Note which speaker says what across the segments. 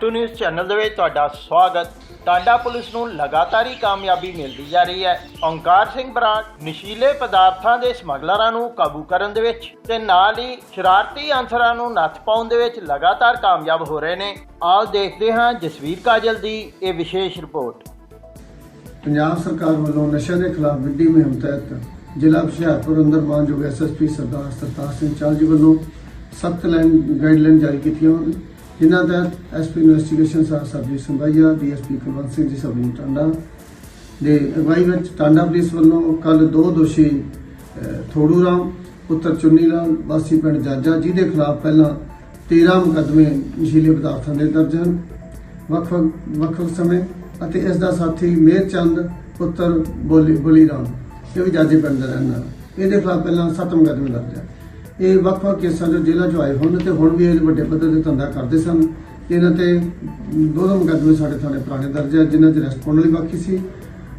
Speaker 1: To news channel ਦੇ ਵਿੱਚ ਤੁਹਾਡਾ ਸਵਾਗਤ। ਟਾਂਡਾ ਪੁਲਿਸ ਨੂੰ ਲਗਾਤਾਰ ਕਾਮਯਾਬੀ ਮਿਲਦੀ ਜਾ ਰਹੀ ਹੈ। ਓਂਕਾਰ ਸਿੰਘ ਬਰਾੜ ਨਸ਼ੀਲੇ ਪਦਾਰਥਾਂ ਦੇ ਸਮਗਲਰਾਂ ਨੂੰ ਕਾਬੂ ਕਰਨ ਦੇ ਵਿੱਚ ਤੇ ਨਾਲ ਹੀ ਸ਼ਰਾਰਤੀ ਅਨਸਰਾਂ ਨੂੰ ਨੱਥ ਪਾਉਣ ਦੇ ਵਿੱਚ ਲਗਾਤਾਰ ਕਾਮਯਾਬ ਹੋ ਰਹੇ ਨੇ। ਆਓ ਦੇਖਦੇ ਹਾਂ ਜਸਵੀਰ ਕਾਜਲ ਦੀ ਇਹ ਵਿਸ਼ੇਸ਼ ਰਿਪੋਰਟ।
Speaker 2: ਪੰਜਾਬ ਸਰਕਾਰ ਵੱਲੋਂ ਨਸ਼ਿਆਂ ਦੇ ਖਿਲਾਫ ਵਿੱਢੀ ਮੁਹਿੰਮ ਤਹਿਤ ਜ਼ਿਲ੍ਹਾ ਹੁਸ਼ਿਆਰਪੁਰ ਅੰਦਰ ਮਾਨਯੋਗ ਐਸਐਸਪੀ ਸਰਦਾਰ ਸਰਤਾਜ ਸਿੰਘ ਚਾਲ ਜੀ ਵੱਲੋਂ ਸਖਤ ਲਾਈਨ ਗਾਈਡਲਾਈਨ ਜਾਰੀ ਕੀਤੀਆਂ ਹਨ। ਜਿਨ੍ਹਾਂ ਤਹਿਤ SP investigation sir Surjit Sambhaia DSP Kulwant Singh ji sub Tanda ਦੇ ਅਗਵਾਈ ਵਿੱਚ ਟਾਂਡਾ ਪੁਲਿਸ ਵੱਲੋਂ ਕੱਲ ਦੋ ਦੋਸ਼ੀ ਥੋੜੂ ਰਾਮ ਪੁੱਤਰ ਚੁੰਨੀ ਲਾਲ ਵਾਸੀ ਪਿੰਡ ਜਾਜਾ ਜਿਹਦੇ ਖਿਲਾਫ ਪਹਿਲਾਂ 13 ਮੁਕੱਦਮੇ ਨਸ਼ੀਲੇ ਪਦਾਰਥਾਂ ਦੇ ਦਰਜ ਹਨ। ਵੱਖ ਵੱਖ ਵੱਖ ਸਮੇਂ ਅਤੇ ਇਸ ਦਾ ਸਾਥੀ ਮੇਰ ਚੰਦ ਪੁੱਤਰ ਬੋਲੀ ਬੋਲੀ ਰਾਮ ਇਹ ਵੀ ਜਾਜੇ ਪਿੰਡ ਦਾ ਰਹਿਣ ਵਾਲਾ। ਇਹਦੇ ਖਿਲਾਫ ਪਹਿਲਾਂ ਸੱਤ ਮੁਕੱਦਮੇ ਦਰਜ ਹੈ ਇਹ ਵੱਖ ਵੱਖ ਕੇਸਾਂ ਜੋ ਜੇਲ੍ਹਾਂ ਚੋਂ ਆਏ ਹੋਣ ਤੇ ਹੁਣ ਵੀ ਇਹ ਵੱਡੇ ਪੱਧਰ ਤੇ ਧੰਦਾ ਕਰਦੇ ਸਨ, ਇਹਨਾਂ ਤੇ ਦੋ ਦੋ ਮੁਕੱਦਮੇ ਸਾਡੇ ਥਾਣੇ ਪੁਰਾਣੇ ਦਰਜ ਹੈ ਜਿਨ੍ਹਾਂ 'ਚ ਰੈਸਟ ਪਾਉਣ ਲਈ ਬਾਕੀ ਸੀ।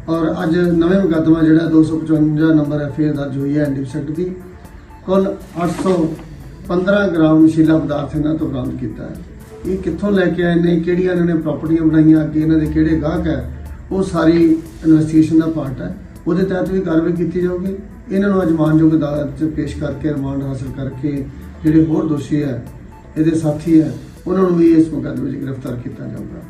Speaker 2: ਔਰ ਅੱਜ ਨਵੇਂ ਮੁਕੱਦਮਾ ਜਿਹੜਾ 255 ਨੰਬਰ ਐਫਆਈਆਰ ਦਰਜ ਹੋਈ ਹੈ ਐਨਡੀਪੀ ਸੈਕਟ ਦੀ। ਕੁੱਲ 815 ਗ੍ਰਾਮ ਨਸ਼ੀਲਾ ਪਦਾਰਥ ਇਹਨਾਂ ਤੋਂ ਬਰਾਮਦ ਕੀਤਾ ਹੈ। ਇਹ ਕਿੱਥੋਂ ਲੈ ਕੇ ਆਏ ਨੇ, ਕਿਹੜੀਆਂ ਇਹਨਾਂ ਨੇ ਪ੍ਰਾਪਰਟੀਆਂ ਬਣਾਈਆਂ, ਅੱਗੇ ਇਹਨਾਂ ਦੇ ਕਿਹੜੇ ਗਾਹਕ ਹੈ, ਉਹ ਸਾਰੀ ਇਨਵੈਸਟੀਗੇਸ਼ਨ ਦਾ ਪਾਰਟ ਹੈ। ਉਹਦੇ ਤਹਿਤ ਵੀ ਕਾਰਵਾਈ ਕੀਤੀ ਜਾਊਗੀ। ਇਹਨਾਂ ਨੂੰ ਅੱਜ ਮਾਨਯੋਗ ਅਦਾਲਤ 'ਚ ਪੇਸ਼ ਕਰਕੇ, ਰਿਮਾਂਡ ਹਾਸਲ ਕਰਕੇ ਜਿਹੜੇ ਹੋਰ ਦੋਸ਼ੀ ਹੈ, ਇਹਦੇ ਸਾਥੀ ਹੈ, ਉਹਨਾਂ ਨੂੰ ਵੀ ਇਸ ਮੁਕੱਦਮੇ ਵਿੱਚ ਗ੍ਰਿਫਤਾਰ ਕੀਤਾ ਜਾਊਗਾ।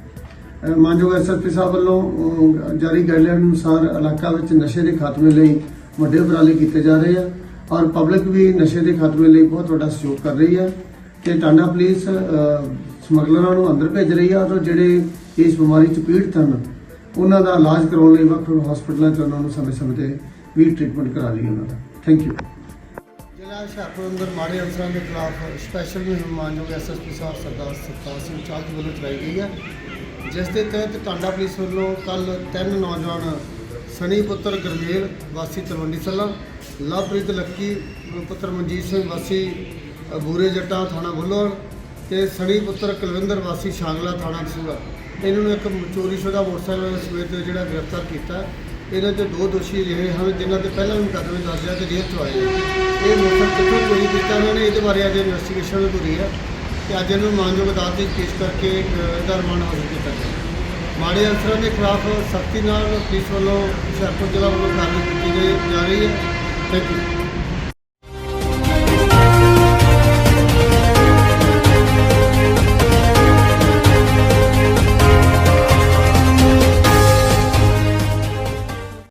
Speaker 2: ਅਹ ਮਾਨਯੋਗ ਐਸਐਸਪੀ ਸਾਹਿਬ ਵੱਲੋਂ ਜਾਰੀ ਗਾਈਡਲਾਈਨ ਅਨੁਸਾਰ ਇਲਾਕਾ ਵਿੱਚ ਨਸ਼ੇ ਦੇ ਖਾਤਮੇ ਲਈ ਵੱਡੇ ਉਪਰਾਲੇ ਕੀਤੇ ਜਾ ਰਹੇ ਆ ਔਰ ਪਬਲਿਕ ਵੀ ਨਸ਼ੇ ਦੇ ਖਾਤਮੇ ਲਈ ਬਹੁਤ ਵੱਡਾ ਸਹਿਯੋਗ ਕਰ ਰਹੀ ਹੈ ਤੇ ਟਾਂਡਾ ਪੁਲਿਸ ਸਮਗਲਰਾਂ ਨੂੰ ਅੰਦਰ ਭੇਜ ਰਹੀ ਆ ਔਰ ਜਿਹੜੇ ਇਸ ਬਿਮਾਰੀ 'ਚ ਪੀੜਤ ਹਨ, ਉਹਨਾਂ ਦਾ ਇਲਾਜ ਕਰਾਉਣ ਲਈ ਵੱਖ ਵੱਖ ਹਸਪਤਾਲਾਂ 'ਚ ਉਹਨਾਂ ਨੂੰ ਸਮੇਂ-ਸਮੇਂ ਤੇ ਵੀ ਟ੍ਰੀਟਮੈਂਟ ਕਰਾ ਲਈ ਉਹਨਾਂ ਦਾ। ਥੈਂਕ ਯੂ ਜ਼ਿਲ੍ਹਾ ਹੁਸ਼ਿਆਰਪੁਰ ਅੰਦਰ ਮਾੜੇ ਅਫਸਰਾਂ ਦੇ ਖਿਲਾਫ ਸਪੈਸ਼ਲ ਮੁਹਿੰਮ ਮਾਨਯੋਗ ਐਸਐਸਪੀ ਸਾਹਿਬ ਸਰਦਾਰ ਸਰਤਾਜ ਸਿੰਘ ਚਾਹਤ ਵੱਲੋਂ ਚਲਾਈ ਗਈ ਹੈ। ਜਿਸ ਦੇ ਤਹਿਤ ਟਾਂਡਾ ਪੁਲਿਸ ਵੱਲੋਂ ਕੱਲ ਤਿੰਨ ਨੌਜਵਾਨ ਸਨੀ ਪੁੱਤਰ ਗਰਮੇਲ, ਵਾਸੀ ਤਲਵੰਡੀ ਸਲਾ, ਲਵਪ੍ਰੀਤ ਲੱਕੀ, ਪੁੱਤਰ ਮਨਜੀਤ ਸਿੰਘ, ਵਾਸੀ ਬੂਰੇ ਜੱਟਾ ਥਾਣਾ ਬੁੱਲੋਰ ਤੇ ਸਣੀ ਪੁੱਤਰ ਕੁਲਵਿੰਦਰ, ਵਾਸੀ ਸ਼ਾਂਗਲਾ ਥਾਣਾ ਦਸੂਹਾ ਇਹਨਾਂ ਨੂੰ ਇੱਕ ਚੋਰੀਸ਼ੁਦਾ ਮੋਟਰਸਾਈਕਲ ਸਮੇਤ ਜਿਹੜਾ ਗ੍ਰਿਫਤਾਰ ਕੀਤਾ। ਇਹਨਾਂ 'ਚੋਂ ਦੋ ਦੋਸ਼ੀ ਰਹੇ ਹਨ ਜਿਨ੍ਹਾਂ ਤੇ ਪਹਿਲਾਂ ਵੀ ਮੁਕੱਦਮੇ ਦਰਜ ਹੈ ਤੇ ਜੇਲ੍ਹ ਤੋਂ ਆਏ ਨੇ। ਇਹ ਮੋਟਰਸਾਈਕਲ ਕਿੱਥੋਂ ਚੋਰੀ ਕੀਤਾ ਉਹਨਾਂ ਨੇ ਇਹਦੇ ਬਾਰੇ ਅੱਜ ਇਨਵੈਸਟੀਗੇਸ਼ਨ ਪੂਰੀ ਹੈ ਤੇ ਅੱਜ ਇਹਨੂੰ ਮਾਨਯੋਗ ਅਦਾਲਤ ਵਿੱਚ ਪੇਸ਼ ਕਰਕੇ ਅ, ਇਹਦਾ ਰਿਮਾਂਡ ਹਾਸਲ ਕੀਤਾ ਗਿਆ। ਮਾੜੇ ਅਨਸਰਾਂ ਦੇ ਖਿਲਾਫ ਸਖਤੀ ਨਾਲ ਪੁਲਿਸ ਵੱਲੋਂ ਹੁਸ਼ਿਆਰਪੁਰ ਜ਼ਿਲ੍ਹਾ ਵੱਲੋਂ ਕਾਰਵਾਈ ਕੀਤੀ ਗਈ ਜਾ ਰਹੀ ਹੈ। Thank you